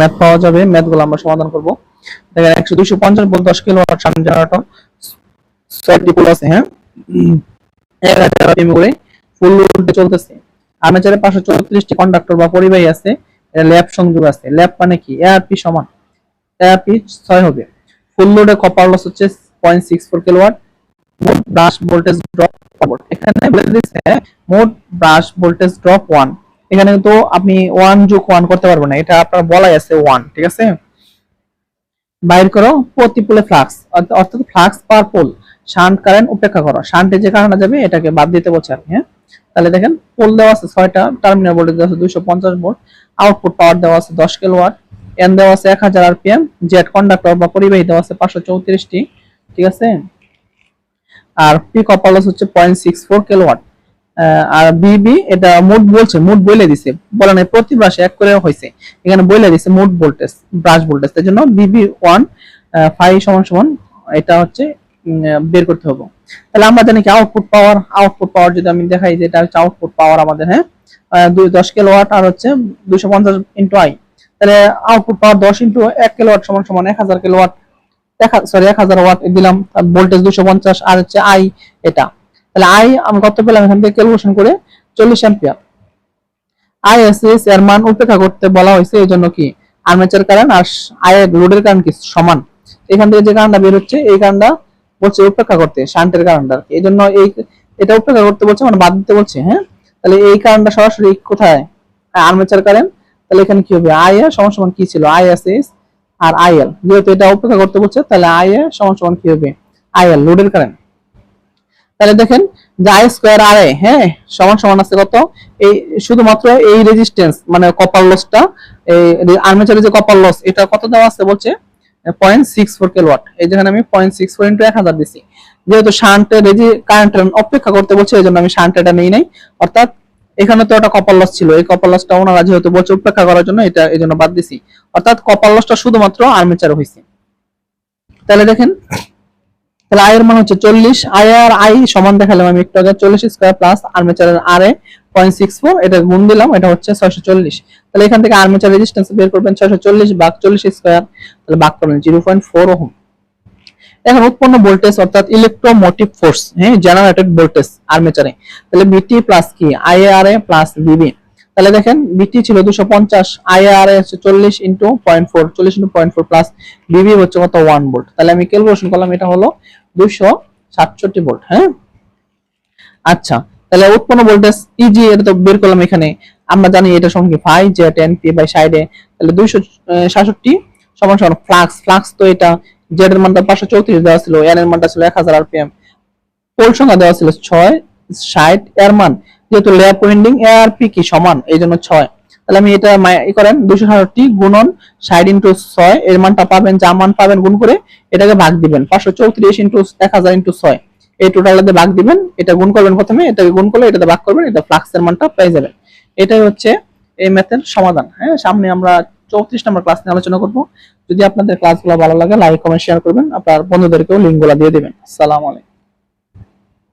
Math পাওয়া যাবে। ম্যাথগুলো আমরা সমাধান করব। দেখেন, একশো দুইশো পঞ্চাশ বল দশ কিলো ওয়াট শান্ট জেনারেটর ছয়টি পোল আছে হ্যাঁ? এক হাজার করে ফুল লোডে চলতেছে। আর্মেচারে পাঁচশো চৌত্রিশটি কন্ডাক্টর বা পরিবাহী আছে। ল্যাব সংযোগ আছে। ল্যাব মানে কি? এআরপি সমান। এআরপি ছয় হবে। ফুল লোডে কপার লস হচ্ছে পয়েন্ট সিক্স ফোর কিলোওয়াট মোট ব্রাশ ভোল্টেজ ড্রপ এখানে বলে দিচ্ছে, মোট ব্রাশ ভোল্টেজ ড্রপ ওয়ান এখানে তো আপনি ওয়ান যোগ ওয়ান করতে পারবেন না। এটা আপনার বলাই আছে ওয়ান ঠিক আছে? বাইর করো, প্রতি পোলে ফ্লাক্স অর্থাৎ flux per pole shunt current উপেক্ষা করো। শান্টে যে কারেন্ট যাবে, এটাকে বাদ দিতে বলছে আপনি হ্যাঁ? তাহলে দেখেন পোল দেওয়া আছে ছয়টা টার্মিনাল ভোল্টেজ দেওয়া আছে দুইশো পঞ্চাশ ভোল্ট আউটপুট পাওয়ার দেওয়া আছে দশ কিলো ওয়াট এন দেওয়া আছে এক হাজার আরপিএম জেট কন্ডাক্টর বা পরিবাহী দেওয়া আছে পাঁচশো চৌত্রিশটি, ঠিক আছে? আর পিক লস হচ্ছে point six four kilowatt আর বিবি এটা মোট বলছে, মোট বলে দিছে। বলে নাই, প্রতি ব্রাশে এক করে হয়েছে এখানে বলে দিছে মোট ভোল্টেজ ব্রাশ ভোল্টেজ তার জন্য বিবি ওয়ান ফাইভ সমান সমান এটা হচ্ছে বের করতে হবে। তাহলে আমরা জানি কি আউটপুট পাওয়ার আউটপুট পাওয়ার যদি আমি দেখাই যে এটা হচ্ছে আউটপুট পাওয়ার আমাদের হ্যাঁ? দুই, দশ কিলো ওয়াট আর হচ্ছে দুইশো পঞ্চাশ ইন্টু আই তাহলে আউটপুট পাওয়ার দশ ইন্টু এক কিলো সমান সমান এক হাজার কিলো ওয়াট সরি এক হাজার ওয়াট দিলাম ভোল্টেজ দুশো পঞ্চাশ আর হচ্ছে আই এটা। তাহলে আই আমি কত পেলাম? এখান থেকে ক্যালকুলেশন করে চল্লিশ অ্যাম্পিয়ার আই এস এস এর মান উপেক্ষা করতে বলা হয়েছে, এই জন্য কি? আর্মেচার কারেন্ট আর আই এর লোডের কারেন্ট কি? সমান। এখান থেকে যে কারেন্টটা বের হচ্ছে, এই কারেন্টটা বলছে উপেক্ষা করতে শান্টের কারেন্টটা এই জন্য এই, এটা উপেক্ষা করতে বলছে মানে বাদ দিতে বলছে হ্যাঁ? তাহলে এই কারেন্টটা সরাসরি কোথায়? আর্মেচার কারেন্ট তাহলে এখানে কি হবে? আই এর সমান সমান কি ছিল? আই এস এস আর আইএল যেহেতু এটা উপেক্ষা করতে বলছে, তাহলে আই এর সমান সমান কি হবে? আইএল লোডের কারেন্ট তাহলে দেখেন, যে স্কোয়ার আর হ্যাঁ সমান সমান আছে কত? এই শুধুমাত্র এই রেজিস্ট্যান্স মানে কপার লসটা এই আর্মেচারের যে কপার লস এটা কত দেওয়া আছে বলছে? পয়েন্ট সিক্স ফোর কিলোওয়াট এই যেখানে আমি পয়েন্ট সিক্স ফোর ইন্টু এক হাজার দিছি। যেহেতু শান্টের রেজি কারেন্ট অপেক্ষা করতে বলছে, এই জন্য আমি শান্ট এটা নেই নাই। অর্থাৎ, এখানে তো একটা কপার লস ছিল। এই কপার লসটা ওনারা যেহেতু বলছে উপেক্ষা করার জন্য, এটা এই জন্য বাদ দিছি। অর্থাৎ কপার লসটা শুধুমাত্র আর্মেচার হয়েছে তাহলে দেখেন তাহলে আয়ের মান হচ্ছে চল্লিশ। আই আর আই সমান দেখালাম আমি একটু আগে, চল্লিশ square plus আর্মেচারের R A point six four এটা গুণ দিলাম, এটা হচ্ছে ছয়শো চল্লিশ। তাহলে এখান থেকে আর্মেচার রেজিস্ট্যান্স বের করবেন, ছয়শো চল্লিশ বাঘ চল্লিশ স্কোয়ার তাহলে বাঘ করবেন জিরো পয়েন্ট ফোর ওহম। এখন উৎপন্ন ভোল্টেজ অর্থাৎ ইলেকট্রোমোটিভ ফোর্স হ্যাঁ জেনারেটেড ভোল্টেজ আর্মেচারে তাহলে বিটি প্লাস কি? আই আর এ প্লাস বিবি তাহলে দেখেন, বিটি ছিল দুশো পঞ্চাশ আইআরএ হচ্ছে চল্লিশ ইন্টু পয়েন্ট ফোর চল্লিশ into point four plus VB হচ্ছে কত ওয়ান ভোল্ট তাহলে আমি ক্যালকুলেশন করলাম, এটা হলো দুশো সাতষট্টি ভোল্ট হ্যাঁ? আচ্ছা তাহলে উৎপন্ন ভোল্টেজ ইজি এটা তো বের করলাম এখানে। আমরা জানি এটা কি five J ten P by সাইডে তাহলে দুইশো সাতষট্টি সমান সমান ফ্লাক্স ফ্লাক্স তো এটা জেড এর মানটা পাঁচশো চৌত্রিশ দেওয়া ছিল এন এর মানটা ছিল এক হাজার আরপিএম পোল সংখ্যা দেওয়া ছিল ছয় ষাট এর মান। যেহেতু ল্যাপ উইন্ডিং এ আর পি কি সমান? এই জন্য ছয়। তাহলে আমি এটা করেন দুশো সাতষট্টি গুণন ষাট ইন্টু ছয়, এর মানটা পাবেন, যা মান পাবেন গুণ করে এটাকে ভাগ দিবেন। পাঁচশো চৌত্রিশ ইন্টু এক হাজার ইন্টু ছয়। এই টোটালটাতে ভাগ দিবেন, এটা গুণ করবেন প্রথমে, এটাকে গুণ করলে এটাতে ভাগ করবেন, এটা ফ্লাক্সের মানটা পেয়ে যাবেন। এটাই হচ্ছে এই ম্যাথের সমাধান। হ্যাঁ সামনে আমরা চৌত্রিশ নম্বর ক্লাস নিয়ে আলোচনা করব। যদি আপনাদের ক্লাসগুলো ভালো লাগে লাইক কমেন্ট শেয়ার করবেন। আপনার বন্ধুদেরকেও লিঙ্কগুলো দিয়ে দিবেন। আসসালামু আলাইকুম।